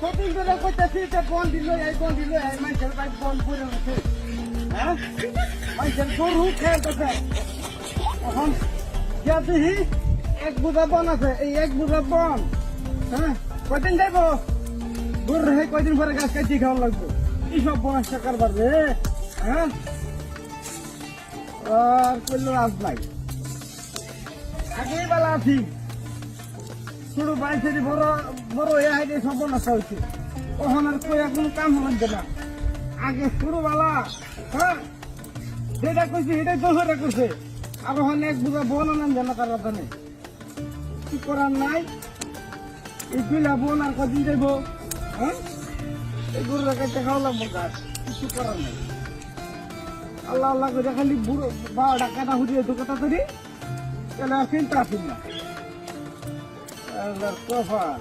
কতদিন ধরে কইতাছি যে বন দিল এই বন দিল এই মানুষের ভাই বন করে রয়েছে হ্যাঁ মানুষের গরু এখন এক বুঝা বন আছে এই এক বুঝা বন হ্যাঁ কয়দিন যাইব গরু হে কয়দিন পরে গাছ কাটি খাওয়া লাগবে কি সব বনাস কারবার রে হ্যাঁ আর করল আজ নাই আগেই বেলা আছি ছোট ভাই ছেলে বড় বড় হয়ে হাইটে নষ্ট হয়েছে ওখানে আর কই কোনো কাম হবে না। আগে ছোটবেলা হ্যাঁ যেটা কইছে সেটাই দোষরা করছে আর ওখানে এক বুঝা বোন আনেন যেন তার জানে কি করার নাই? এই দুইলা বোন আর কদিন যাইব হ্যাঁ? এই গরুর কাছে খাওয়া লাগবো গাছ কিছু করার নাই। আল্লাহ আল্লাহ করে খালি বুড়ো বারোটা কাটা হুড়িয়ে ঢুকে তাড়াতাড়ি। তাহলে আর চিন্তা আসেন না। আল্লাহর কপাল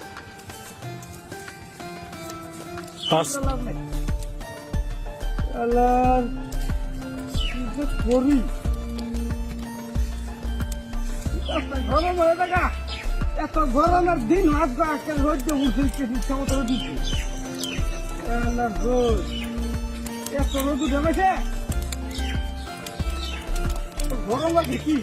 আল্লাহর করি গরম হয়ে দেখা এত গরমের দিন হাত আজকাল রোদ্দ উঠে ইচ্ছা মতো দিচ্ছে আল্লাহর রোদ এত রোদ উঠে গরম লাগে কি